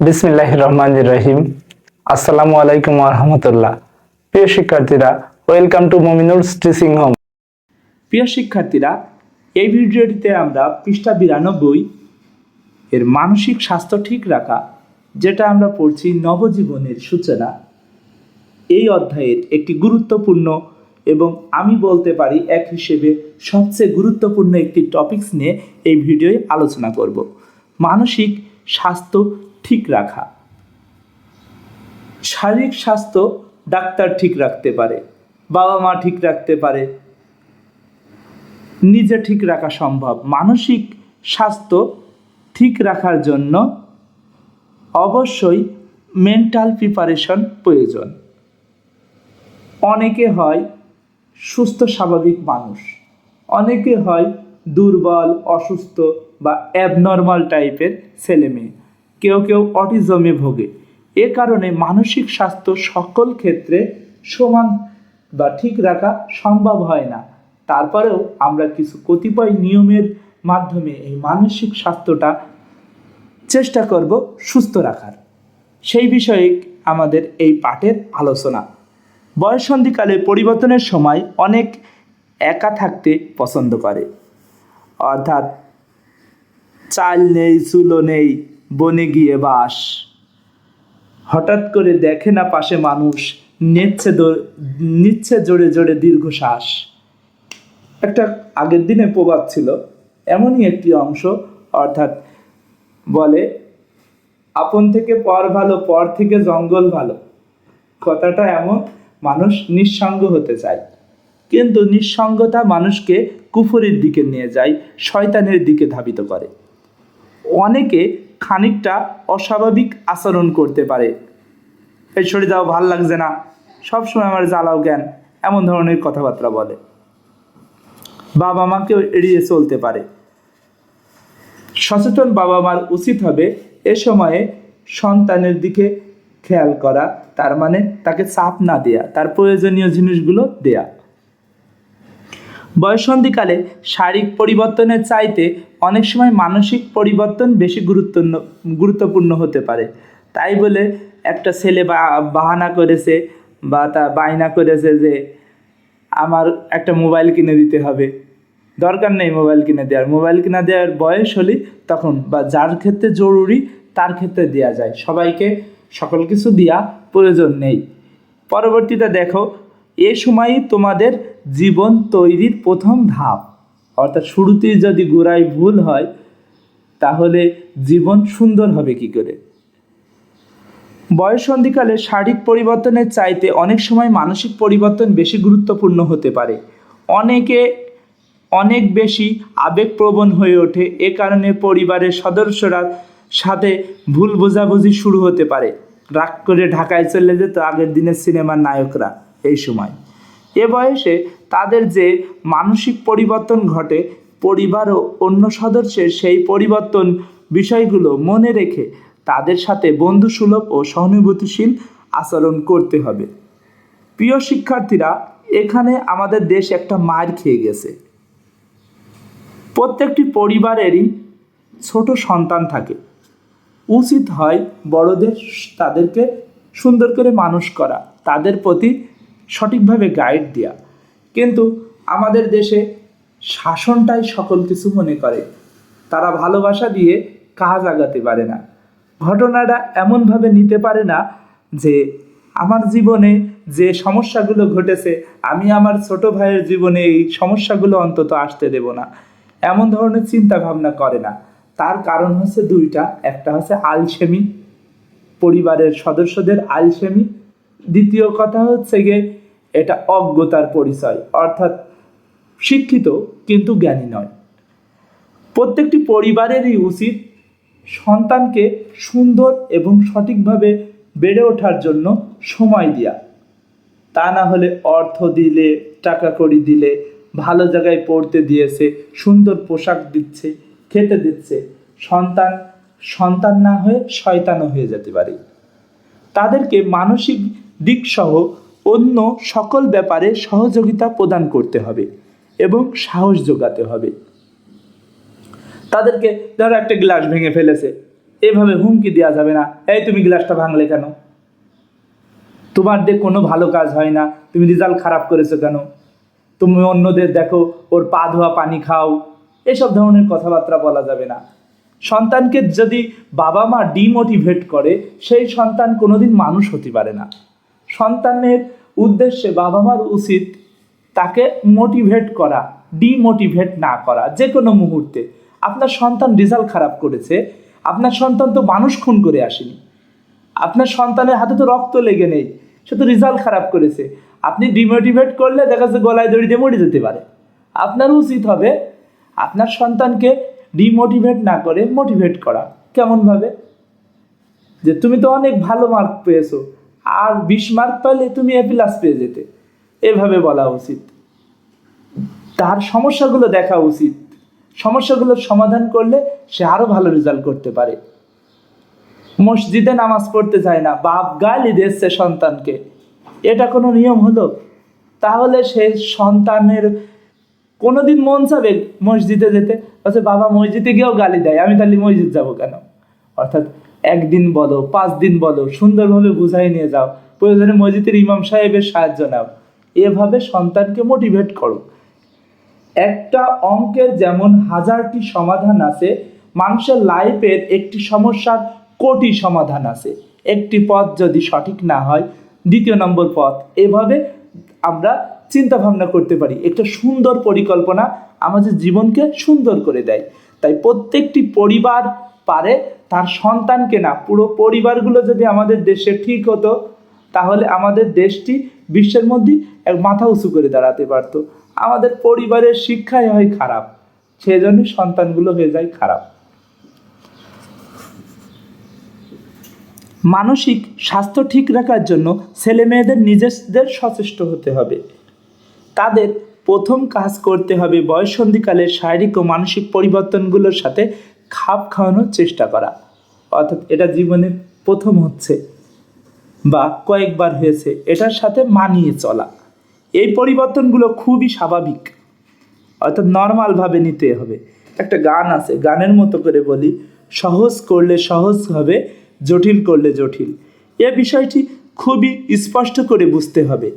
বিসমিল্লাহ রহমান রহিম আসসালামু আলাইকুম রহমতুল্লাহ। প্রিয় শিক্ষার্থীরা, welcome to Mominul teaching home. প্রিয় শিক্ষার্থীরা, এই ভিডিওটিতে আমরা পৃষ্ঠা বিরানব্বই এর মানসিক স্বাস্থ্য ঠিক রাখা, যেটা আমরা পড়ছি নবজীবনের সূচনা, এই অধ্যায়ের একটি গুরুত্বপূর্ণ এবং আমি বলতে পারি এক হিসেবে সবচেয়ে গুরুত্বপূর্ণ একটি টপিকস নিয়ে এই ভিডিওয় আলোচনা করব। মানসিক স্বাস্থ্য ঠিক রাখা। শারীরিক স্বাস্থ্য ডাক্তার ঠিক রাখতে পারে, বাবা মা ঠিক রাখতে পারে। নিজে ঠিক রাখা সম্ভব। মানসিক স্বাস্থ্য ঠিক রাখার জন্য অবশ্যই মেন্টাল প্রিপারেশন প্রয়োজন। অনেকে হয় সুস্থ, স্বাভাবিক মানুষ। অনেকে হয় দুর্বল, অসুস্থ বা অ্যাবনর্মাল টাইপের ছেলে মেয়ে কেউ কেউ অটিজমে ভোগে। এ কারণে মানসিক স্বাস্থ্য সকল ক্ষেত্রে সমান বা ঠিক রাখা সম্ভব হয় না। তারপরেও আমরা কিছু কতিপয় নিয়মের মাধ্যমে এই মানসিক স্বাস্থ্যটা চেষ্টা করব সুস্থ রাখার। সেই বিষয়ে আমাদের এই পাঠের আলোচনা। বয়সন্ধিকালে পরিবর্তনের সময় অনেক একা থাকতে পছন্দ করে। অর্থাৎ চাল নেই, চুলো নেই বনে গিয়ে বাস। হঠাৎ করে দেখে না পাশে মানুষ, নিচ্ছে নিচ্ছে জোরে জোরে দীর্ঘশ্বাস। একটা আগের দিনে প্রবাদ ছিল, এমনই একটি অংশ, অর্থাৎ বলে, আপন থেকে পর ভালো, পর থেকে জঙ্গল ভালো। কথাটা এমন, মানুষ নিঃসঙ্গ হতে চায়। কিন্তু নিঃসঙ্গতা মানুষকে কুফরের দিকে নিয়ে যায়, শয়তানের দিকে ধাবিত করে। অনেকে খানিকটা অস্বাভাবিক আচরণ করতে পারে। এই সরে যাও ভালো লাগছে না। সবসময় আমার জ্বালাও জ্ঞান, এমন ধরনের কথাবার্তা বলে। বাবা মাকেও এড়িয়ে চলতে পারে। সচেতন বাবা মার উচিত হবে এ সময়ে সন্তানের দিকে খেয়াল করা, তার মানে তাকে চাপ না দেয়া, তার প্রয়োজনীয় জিনিসগুলো দেয়া। বয়সন্ধিকালে শারীরিক পরিবর্তনের চাইতে অনেক সময় মানসিক পরিবর্তন বেশি গুরুত্ব গুরুত্বপূর্ণ হতে পারে। তাই বলে একটা ছেলে বাহানা করেছে বা তা বায়না করেছে যে, আমার একটা মোবাইল কিনে দিতে হবে। দরকার নেই মোবাইল কিনে দেওয়ার। মোবাইল কিনে দেওয়ার বয়স হলে তখন বা যার ক্ষেত্রে জরুরি, তার ক্ষেত্রে দেওয়া যায়। সবাইকে সকল কিছু দেওয়া প্রয়োজন নেই। পরবর্তীতে দেখো, এ সময়ই তোমাদের জীবন তৈরির প্রথম ধাপ। অর্থাৎ শুরুতেই যদি গোড়ায় ভুল হয়, তাহলে জীবন সুন্দর হবে কি করে? বয়সন্ধিকালে শারীরিক পরিবর্তনের চাইতে অনেক সময় মানসিক পরিবর্তন বেশি গুরুত্বপূর্ণ হতে পারে। অনেকে অনেক বেশি আবেগপ্রবণ হয়ে ওঠে, এ কারণে পরিবারের সদস্যরা সাথে ভুল বোঝাবুঝি শুরু হতে পারে। রাগ করে ঢাকায় চলে যেত আগের দিনের সিনেমার নায়করা এই সময়। এ বয়সে তাদের যে মানসিক পরিবর্তন ঘটে, পরিবার ও অন্য সদস্যের সেই পরিবর্তন বিষয়গুলো মনে রেখে তাদের সাথে বন্ধুসুলভ ও সহানুভূতিশীল আচরণ করতে হবে। প্রিয় শিক্ষার্থীরা, এখানে আমাদের দেশ একটা মার খেয়ে গেছে। প্রত্যেকটি পরিবারেরই ছোট সন্তান থাকে। উচিত হয় বড়দের তাদেরকে সুন্দর করে মানুষ করা, তাদের প্রতি সঠিকভাবে গাইড দেওয়া কিন্তু আমাদের দেশে শাসনটাই সকল কিছু মনে করে। তারা ভালোবাসা দিয়ে কাজ আগাতে পারে না। ঘটনাটা এমনভাবে নিতে পারে না যে, আমার জীবনে যে সমস্যাগুলো ঘটেছে, আমি আমার ছোট ভাইয়ের জীবনে এই সমস্যাগুলো অন্তত আসতে দেব না। এমন ধরনের চিন্তা ভাবনা করে না। তার কারণ হচ্ছে দুইটা। একটা হচ্ছে আলসেমি, পরিবারের সদস্যদের আলসেমি। দ্বিতীয় কথা হচ্ছে গিয়ে এটা অজ্ঞতার পরিচয়, অর্থাৎ শিক্ষিত কিন্তু জ্ঞানী নয়। প্রত্যেকটি পরিবারেরই উচিত সন্তানকে সুন্দর এবং সঠিকভাবে বেড়ে ওঠার জন্য সময় দেওয়া তা না হলে অর্থ দিলে, টাকা কড়ি দিলে, ভালো জায়গায় পড়তে দিয়েছে, সুন্দর পোশাক দিচ্ছে, খেতে দিচ্ছে। সন্তান সন্তান না হয়ে শয়তানও হয়ে যেতে পারে। তাদেরকে মানসিক দিকসহ অন্য সকল ব্যাপারে সহযোগিতা প্রদান করতে হবে এবং সাহস যোগাতে হবে। তাদেরকে ধরো একটা গ্লাস ভেঙে ফেলেছে, এভাবে হুমকি দেওয়া যাবে না। এই তুমি গ্লাসটা ভাঙলে কেন? তোমার দিয়ে কোনো ভালো কাজ হয় না, তুমি রেজাল্ট খারাপ করেছ কেন? তুমি অন্যদের দেখো, ওর পা ধোয়া, পানি খাও। এসব ধরনের কথাবার্তা বলা যাবে না। সন্তানকে যদি বাবা মা ডিমোটিভেট করে, সেই সন্তান কোনোদিন মানুষ হতে পারে না। সন্তানের উদ্দেশ্যে বাবা মার উচিত তাকে মোটিভেট করা ডিমোটিভেট না করা, যে কোনো মুহূর্তে। আপনার সন্তান রেজাল্ট খারাপ করেছে, আপনার সন্তান তো মানুষ খুন করে আসেনি। আপনার সন্তানের হাতে তো রক্ত লেগে নেই, সে তো রেজাল্ট খারাপ করেছে। আপনি ডিমোটিভেট করলে দেখা যাচ্ছে গলায় দড়ি দিয়ে মরে যেতে পারে। আপনার উচিত হবে আপনার সন্তানকে ডিমোটিভেট না করে মোটিভেট করা। কেমনভাবে? যে তুমি তো অনেক ভালো মার্ক পেয়েছ। আর বিশ মার্ক পেলে তুমি এ প্লাস পেয়ে যেতে। এভাবে বলা উচিত। তার সমস্যাগুলো দেখা উচিত। সমস্যাগুলোর সমাধান করলে সে আরও ভালো রেজাল্ট করতে পারে। মসজিদে নামাজ পড়তে চায় না, বাপ গালি দিচ্ছে সন্তানকে। এটা কোনো নিয়ম হলো? তাহলে সে সন্তানের কোনোদিন মন চাবে মসজিদে যেতে? বলছে বাবা মসজিদে গিয়েও গালি দেয়, আমি তাহলে মসজিদ যাব কেন? অর্থাৎ একদিন বলো পাঁচ দিন বলো, সুন্দরভাবে বুঝাই নিয়ে যাও। প্রয়োজনে মসজিদের ইমাম সাহেবের সাহায্য নাও। এভাবে সন্তানকে মোটিভেট করো। একটা অঙ্কের যেমন হাজারটি সমাধান আছে, মানুষের লাইফের একটি সমস্যার কোটি সমাধান আছে। একটি পথ যদি সঠিক না হয়, দ্বিতীয় নম্বর পথ। এভাবে আমরা চিন্তা ভাবনা করতে পারি। একটা সুন্দর পরিকল্পনা আমাদের জীবনকে সুন্দর করে দেয়। তাই প্রত্যেকটি পরিবার পারে তার সন্তানকে না, পুরো পরিবারগুলো যদি আমাদের দেশে ঠিক হতো, তাহলে আমাদের দেশটি বিশ্বের মধ্যে এক মাথা উঁচু করে দাঁড়াতে পারতো। আমাদের পরিবারের শিক্ষাই হয় খারাপ সেই জন্য সন্তানগুলো হয়ে যায় খারাপ। মানসিক স্বাস্থ্য ঠিক রাখার জন্য ছেলে মেয়েদের নিজেদের সচেষ্ট হতে হবে। তাদের প্রথম কাজ করতে হবে বয়সন্ধিকালের শারীরিক ও মানসিক পরিবর্তনগুলোর সাথে খাপ খাওয়ানোর চেষ্টা করা। অর্থাৎ এটা জীবনে প্রথম হচ্ছে বা কয়েকবার হয়েছে, এটার সাথে মানিয়ে চলা। এই পরিবর্তনগুলো খুবই স্বাভাবিক। অর্থাৎ নর্মালভাবে নিতে হবে। একটা গান আছে, গানের মতো করে বলি, সহজ করলে সহজ হবে, জটিল করলে জটিল। এ বিষয়টি খুবই স্পষ্ট করে বুঝতে হবে।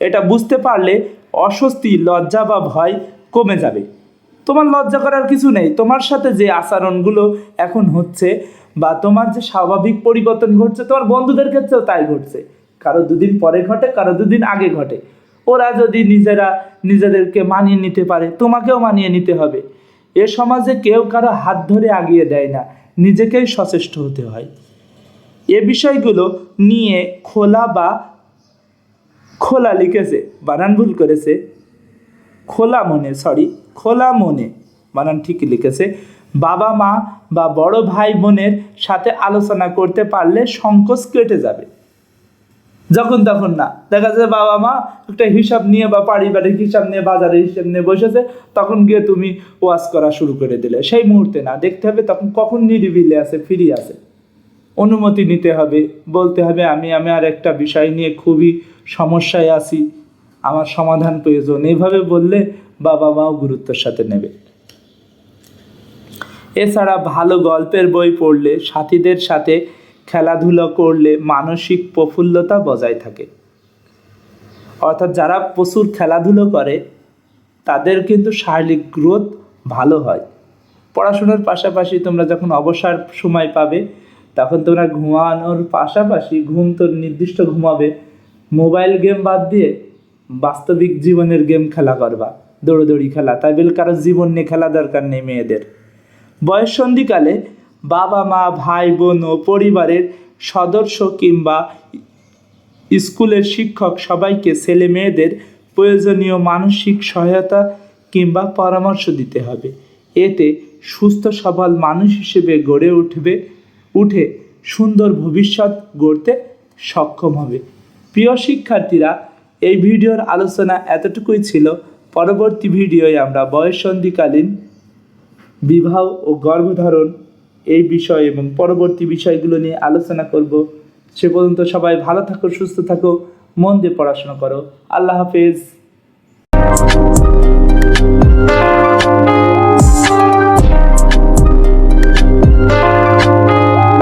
এটা বুঝতে পারলে অস্বস্তি, লজ্জা বা ভয় কমে যাবে। তোমার লজ্জা করার কিছু নেই। তোমার সাথে যে আচরণগুলো এখন হচ্ছে বা তোমার যে স্বাভাবিক পরিবর্তন ঘটছে, তোমার বন্ধুদের ক্ষেত্রেও তাই ঘটছে। কারও দুদিন পরে ঘটে, কারও দুদিন আগে ঘটে। ওরা যদি নিজেরা নিজেদেরকে মানিয়ে নিতে পারে, তোমাকেও মানিয়ে নিতে হবে। এ সমাজে কেউ কারও হাত ধরে আগিয়ে দেয় না, নিজেকেই সচেষ্ট হতে হয়। এ বিষয়গুলো নিয়ে খোলা বা খোলা লিখেছে, বানান ভুল করেছে খোলা মনে সরি খোলা মনে। বানান ঠিকই লিখেছে, বাবা মা বা বড় ভাই বোনের সাথে আলোচনা করতে পারলে সংকোচ কেটে যাবে। যখন তখন না, দেখা যায় বাবা মা একটা হিসাব নিয়ে বা পারিবারিক হিসাব নিয়ে, বাজারের হিসাব নিয়ে বসেছে, তখন গিয়ে তুমি ওয়াজ করা শুরু করে দিলে। সেই মুহূর্তে না, দেখতে হবে তখন কখন নিরিবিলে আছে, ফিরি আছে। অনুমতি নিতে হবে, বলতে হবে, আমি আমি আর একটা বিষয় নিয়ে খুবই সমস্যায় আছি। আমার সমাধান প্রয়োজন। এইভাবে বললে বাবা মাও গুরুত্বের সাথে নেবে। এছাড়া ভালো গল্পের বই পড়লে, সাথীদের সাথে খেলাধুলা করলে মানসিক প্রফুল্লতা বজায় থাকে। অর্থাৎ যারা প্রচুর খেলাধুলো করে, তাদের কিন্তু শারীরিক গ্রোথ ভালো হয়। পড়াশোনার পাশাপাশি তোমরা যখন অবসর সময় পাবে, তখন তোমরা ঘুমানোর পাশাপাশি ঘুম তো নির্দিষ্ট ঘুমাবে। মোবাইল গেম বাদ দিয়ে বাস্তবিক জীবনের গেম খেলা করবা, দৌড়োদৌড়ি খেলা, তাই বলে কারও জীবন নিয়ে খেলা দরকার নেই মেয়েদের। বয়ঃসন্ধিকালে বাবা মা, ভাই বোন ও পরিবারের সদস্য কিংবা স্কুলের শিক্ষক সবাইকে ছেলে মেয়েদের প্রয়োজনীয় মানসিক সহায়তা কিংবা পরামর্শ দিতে হবে। এতে সুস্থ, সবল মানুষ হিসেবে গড়ে উঠবে, উঠে সুন্দর ভবিষ্যৎ গড়তে সক্ষম হবে। প্রিয় শিক্ষার্থীরা এই ভিডিওর আলোচনা এতটুকুই ছিল। পরবর্তী ভিডিওয় আমরা বয়ঃসন্ধিকালীন বিবাহ ও গর্ভধারণ এই বিষয় এবং পরবর্তী বিষয়গুলো নিয়ে আলোচনা করব। সে পর্যন্ত সবাই ভালো থাকো, সুস্থ থাকো, মন দিয়ে পড়াশোনা করো। আল্লাহ হাফেজ।